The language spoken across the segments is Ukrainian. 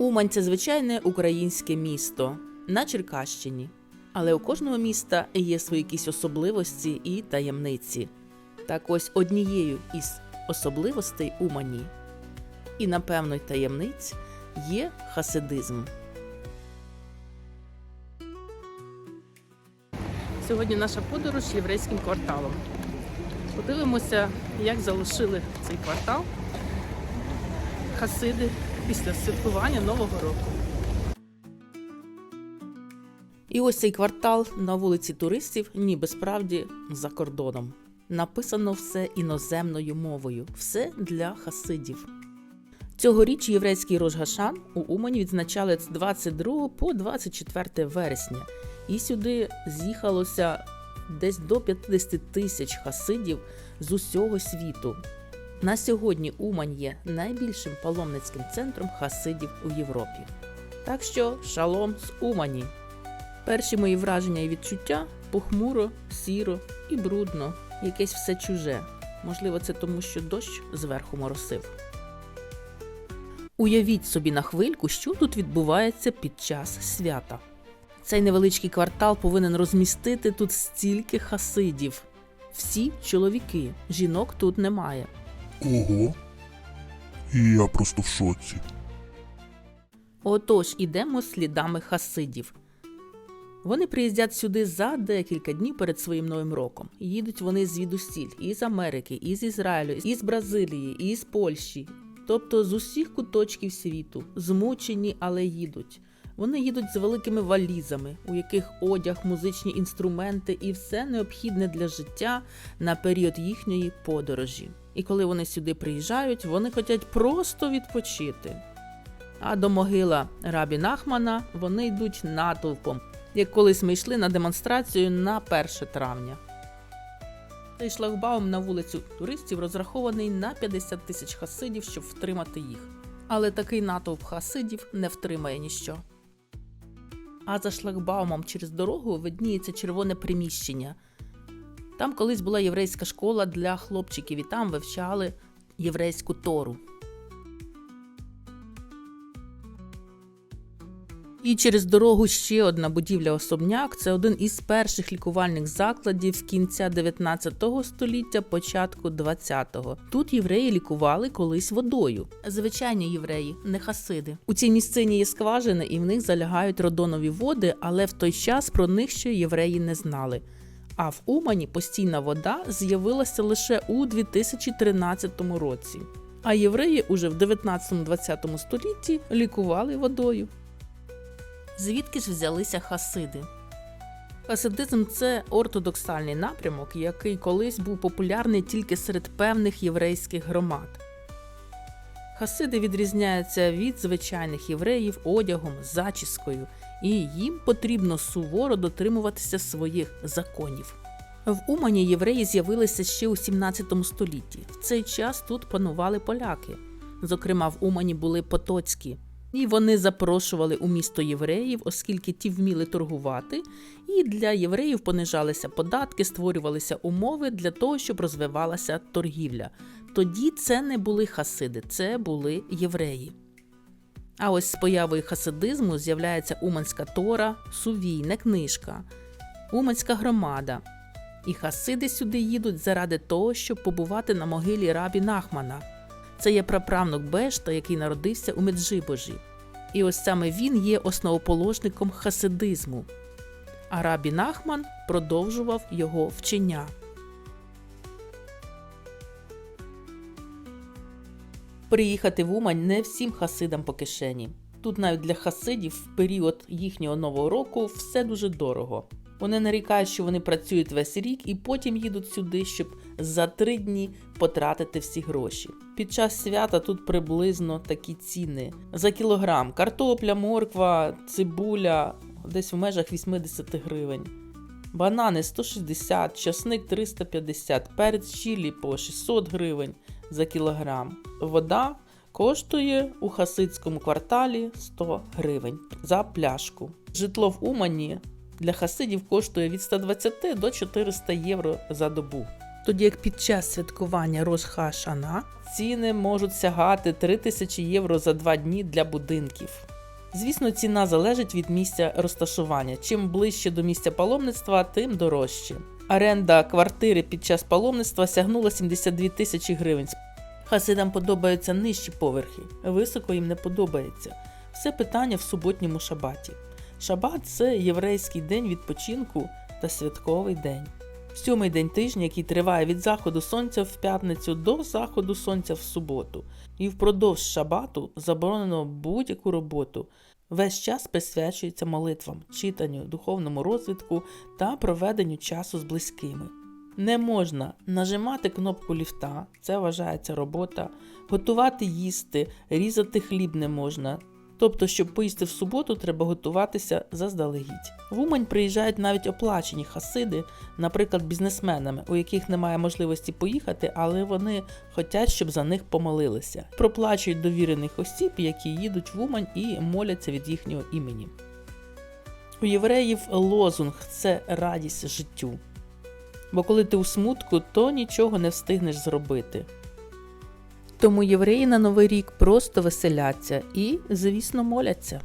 Умань це звичайне українське місто на Черкащині. Але у кожного міста є свої якісь особливості і таємниці. Так ось однією із особливостей Умані і, напевно, таємниць є хасидизм. Сьогодні наша подорож єврейським кварталом. Подивимося, як залишили цей квартал хасиди після святкування Нового року. І ось цей квартал на вулиці туристів, ніби справді за кордоном. Написано все іноземною мовою, все для хасидів. Цьогоріч єврейський Рожгашан у Умані відзначали з 22 по 24 вересня, і сюди з'їхалося десь до 50 тисяч хасидів з усього світу. На сьогодні Умань є найбільшим паломницьким центром хасидів у Європі. Так що шалом з Умані! Перші мої враження і відчуття похмуро, сіро і брудно, якесь все чуже. Можливо, це тому, що дощ зверху моросив. Уявіть собі на хвильку, що тут відбувається під час свята. Цей невеличкий квартал повинен розмістити тут стільки хасидів. Всі чоловіки, жінок тут немає. Ого. І я просто в шоці. Отож, ідемо слідами хасидів. Вони приїздять сюди за декілька днів перед своїм новим роком. Їдуть вони звідусіль із Америки, із Ізраїлю, із Бразилії, із Польщі, тобто з усіх куточків світу, змучені, але їдуть. Вони їдуть з великими валізами, у яких одяг, музичні інструменти і все необхідне для життя на період їхньої подорожі. І коли вони сюди приїжджають, вони хочуть просто відпочити. А до могила Рабі Нахмана вони йдуть натовпом, як колись ми йшли на демонстрацію на 1 травня. Цей шлагбаум на вулицю туристів розрахований на 50 тисяч хасидів, щоб втримати їх. Але такий натовп хасидів не втримає ніщо. А за шлагбаумом через дорогу видніється червоне приміщення. Там колись була єврейська школа для хлопчиків, і там вивчали єврейську тору. І через дорогу ще одна будівля особняк це один із перших лікувальних закладів кінця 19 століття, початку 20-го. Тут євреї лікували колись водою. Звичайні євреї, не хасиди. У цій місцині є скважини, і в них залягають родонові води, але в той час про них ще євреї не знали. А в Умані постійна вода з'явилася лише у 2013 році. А євреї уже в 19-20 столітті лікували водою. Звідки ж взялися хасиди? Хасидизм це ортодоксальний напрямок, який колись був популярний тільки серед певних єврейських громад. Хасиди відрізняються від звичайних євреїв одягом, зачіскою, і їм потрібно суворо дотримуватися своїх законів. В Умані євреї з'явилися ще у 17 столітті. В цей час тут панували поляки. Зокрема, в Умані були потоцькі. І вони запрошували у місто євреїв, оскільки ті вміли торгувати, і для євреїв понижалися податки, створювалися умови для того, щоб розвивалася торгівля. Тоді це не були хасиди, це були євреї. А ось з появою хасидизму з'являється Уманська Тора, сувійна книжка, Уманська громада. І хасиди сюди їдуть заради того, щоб побувати на могилі рабі Нахмана. Це є праправнук Бешта, який народився у Меджибожі. І ось саме він є основоположником хасидизму. А рабі Нахман продовжував його вчення. Приїхати в Умань не всім хасидам по кишені. Тут навіть для хасидів в період їхнього нового року все дуже дорого. Вони нарікають, що вони працюють весь рік і потім їдуть сюди, щоб за три дні потратити всі гроші. Під час свята тут приблизно такі ціни: за кілограм картопля, морква, цибуля десь в межах 80 гривень. Банани 160, часник 350, перець чилі по 600 гривень за кілограм. Вода коштує у хасидському кварталі 100 гривень за пляшку. Житло в Умані для хасидів коштує від 120 до 400 євро за добу. Тоді як під час святкування Рош Хашана ціни можуть сягати 3000 євро за два дні для будинків. Звісно, ціна залежить від місця розташування. Чим ближче до місця паломництва, тим дорожче. Оренда квартири під час паломництва сягнула 72 тисячі гривень. Хасидам подобаються нижчі поверхи, високо їм не подобається. Все питання в суботньому шабаті. Шабат це єврейський день відпочинку та святковий день. Сьомий день тижня, який триває від заходу сонця в п'ятницю до заходу сонця в суботу. І впродовж шабату заборонено будь-яку роботу. Весь час присвячується молитвам, читанню, духовному розвитку та проведенню часу з близькими. Не можна нажимати кнопку ліфта, це вважається робота, готувати їсти, різати хліб не можна. Тобто, щоб поїсти в суботу, треба готуватися заздалегідь. В Умань приїжджають навіть оплачені хасиди, наприклад, бізнесменами, у яких немає можливості поїхати, але вони хочуть, щоб за них помолилися. Проплачують довірених осіб, які їдуть в Умань і моляться від їхнього імені. У євреїв лозунг це радість життю. Бо коли ти у смутку, то нічого не встигнеш зробити. Тому євреї на Новий рік просто веселяться і, звісно, моляться.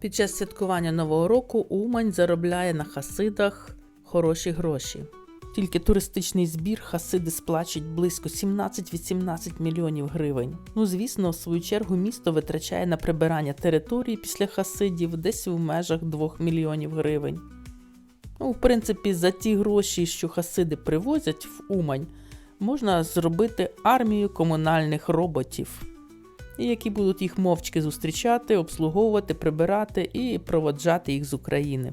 Під час святкування Нового року Умань заробляє на хасидах хороші гроші. Тільки туристичний збір хасиди сплачують близько 17-18 мільйонів гривень. Ну, звісно, в свою чергу місто витрачає на прибирання території після хасидів десь у межах 2 мільйонів гривень. Ну, в принципі, за ті гроші, що хасиди привозять в Умань, можна зробити армію комунальних роботів, які будуть їх мовчки зустрічати, обслуговувати, прибирати і проводжати їх з України.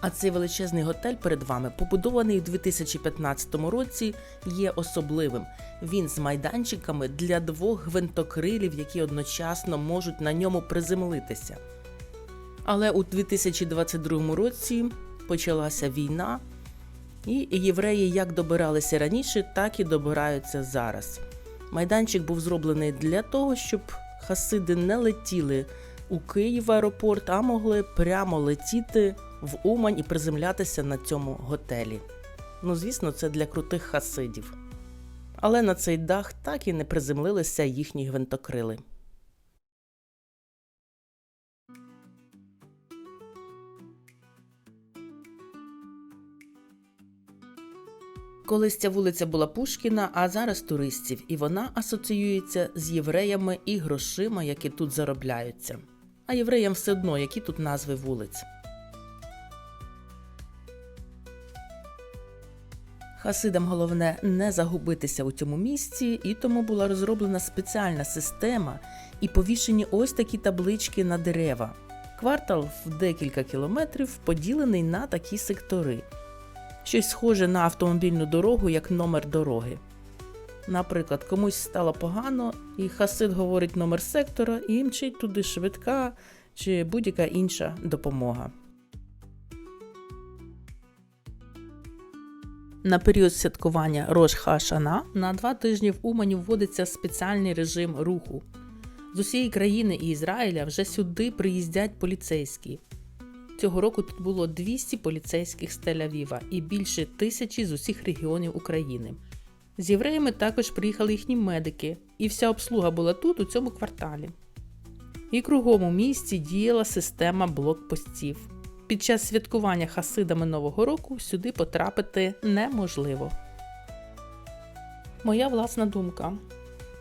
А цей величезний готель перед вами, побудований у 2015 році, є особливим. Він з майданчиками для двох гвинтокрилів, які одночасно можуть на ньому приземлитися. Але у 2022 році почалася війна, і євреї як добиралися раніше, так і добираються зараз. Майданчик був зроблений для того, щоб хасиди не летіли у Київ аеропорт, а могли прямо летіти в Умань і приземлятися на цьому готелі. Ну, звісно, це для крутих хасидів. Але на цей дах так і не приземлилися їхні гвинтокрили. Колись ця вулиця була Пушкіна, а зараз туристів, і вона асоціюється з євреями і грошима, які тут заробляються. А євреям все одно, які тут назви вулиць. Хасидам головне не загубитися у цьому місці, і тому була розроблена спеціальна система і повішені ось такі таблички на дерева. Квартал в декілька кілометрів поділений на такі сектори. Щось схоже на автомобільну дорогу як номер дороги. Наприклад, комусь стало погано, і хасид говорить номер сектора і мчить туди швидка чи будь-яка інша допомога. На період святкування Рош Хашана на два тижні в Умані вводиться спеціальний режим руху. З усієї країни і Ізраїля вже сюди приїздять поліцейські. Цього року тут було 200 поліцейських з Тель-Авіва і більше тисячі з усіх регіонів України. З євреями також приїхали їхні медики, і вся обслуга була тут, у цьому кварталі. І кругом у місті діяла система блокпостів. Під час святкування хасидами Нового року сюди потрапити неможливо. Моя власна думка.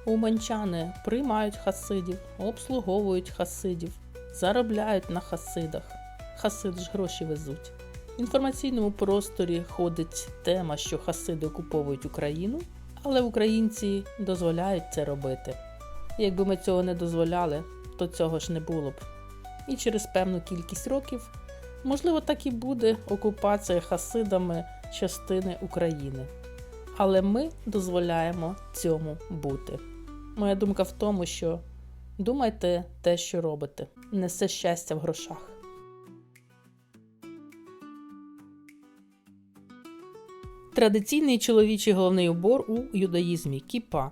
Уманчани приймають хасидів, обслуговують хасидів, заробляють на хасидах. Хасиди ж гроші везуть. В інформаційному просторі ходить тема, що хасиди окуповують Україну, але українці дозволяють це робити. Якби ми цього не дозволяли, то цього ж не було б. І через певну кількість років, можливо, так і буде окупація хасидами частини України. Але ми дозволяємо цьому бути. Моя думка в тому, що думайте те, що робите, несе щастя в грошах. Традиційний чоловічий головний убор у юдаїзмі кіпа.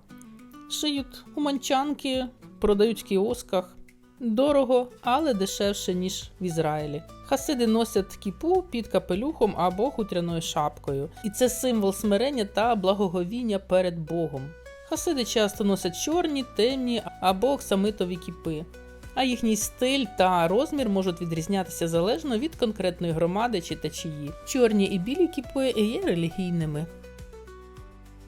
Шиють уманчанки, продають в кіосках. Дорого, але дешевше, ніж в Ізраїлі. Хасиди носять кіпу під капелюхом або хутряною шапкою, і це символ смирення та благоговіння перед Богом. Хасиди часто носять чорні, темні або оксамитові кіпи, а їхній стиль та розмір можуть відрізнятися залежно від конкретної громади чи течії. Чорні і білі кіпи є релігійними.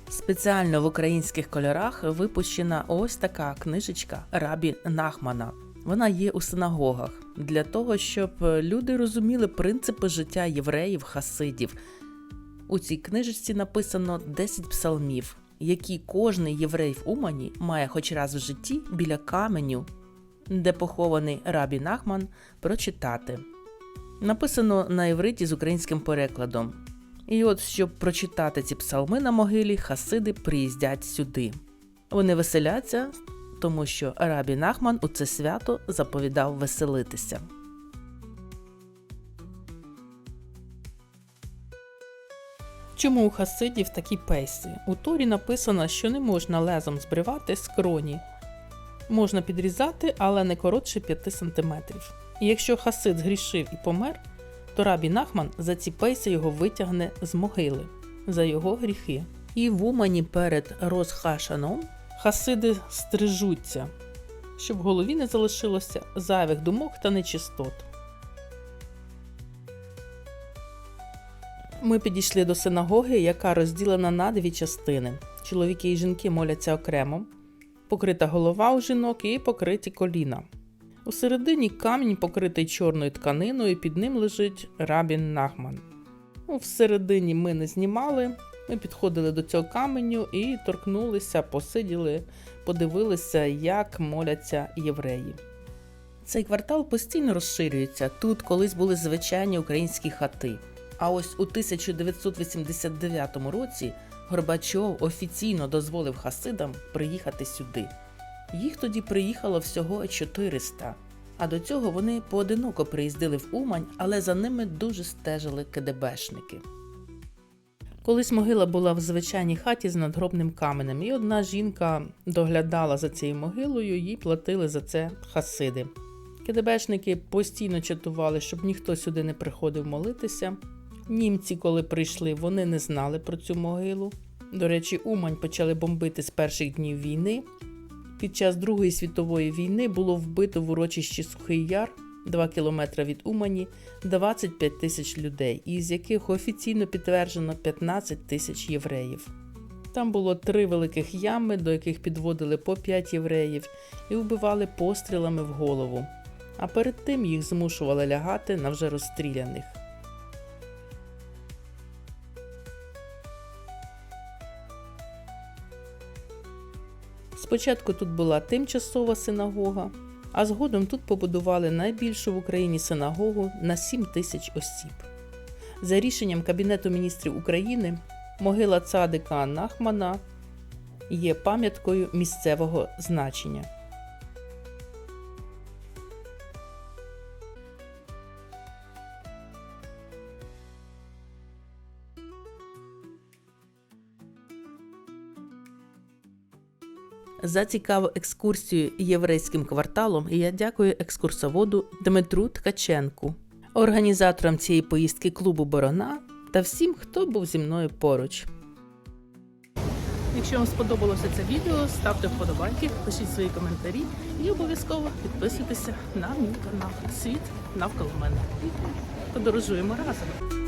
Спеціально в українських кольорах випущена ось така книжечка Рабі Нахмана. Вона є у синагогах для того, щоб люди розуміли принципи життя євреїв, хасидів. У цій книжечці написано 10 псалмів, які кожний єврей в Умані має хоч раз в житті біля каменю, де похований Рабі Нахман, прочитати. Написано на івриті з українським перекладом. І от, щоб прочитати ці псалми на могилі, хасиди приїздять сюди. Вони веселяться, тому що Рабі Нахман у це свято заповідав веселитися. Чому у хасидів такі пейси? У Торі написано, що не можна лезом збривати скроні. Можна підрізати, але не коротше 5 см. І якщо хасид згрішив і помер, то рабі Нахман за ці пейси його витягне з могили за його гріхи. І в Умані перед Розхашаном хасиди стрижуться, щоб в голові не залишилося зайвих думок та нечистот. Ми підійшли до синагоги, яка розділена на дві частини. Чоловіки і жінки моляться окремо, покрита голова у жінок і покриті коліна. У середині камінь покритий чорною тканиною, і під ним лежить рабін Нахман. Ну, всередині ми не знімали. Ми підходили до цього каменю і торкнулися, посиділи, подивилися, як моляться євреї. Цей квартал постійно розширюється. Тут колись були звичайні українські хати. А ось у 1989 році Горбачов офіційно дозволив хасидам приїхати сюди. Їх тоді приїхало всього 400. А до цього вони поодиноко приїздили в Умань, але за ними дуже стежили КДБшники. Колись могила була в звичайній хаті з надгробним каменем, і одна жінка доглядала за цією могилою, їй платили за це хасиди. КДБшники постійно чатували, щоб ніхто сюди не приходив молитися. Німці, коли прийшли, вони не знали про цю могилу. До речі, Умань почали бомбити з перших днів війни. Під час Другої світової війни було вбито в урочищі Сухий Яр, 2 кілометри від Умані, 25 тисяч людей, із яких офіційно підтверджено 15 тисяч євреїв. Там було три великих ями, до яких підводили по 5 євреїв, і вбивали пострілами в голову. А перед тим їх змушували лягати на вже розстріляних. Спочатку тут була тимчасова синагога, а згодом тут побудували найбільшу в Україні синагогу на 7 тисяч осіб. За рішенням Кабінету міністрів України, могила цадика Нахмана є пам'яткою місцевого значення. За цікаву екскурсію єврейським кварталом я дякую екскурсоводу Дмитру Ткаченку, організаторам цієї поїздки клубу Борона та всім, хто був зі мною поруч. Якщо вам сподобалося це відео, ставте вподобайки, пишіть свої коментарі і обов'язково підписуйтеся на мій канал Світ навколо мене. Подорожуємо разом.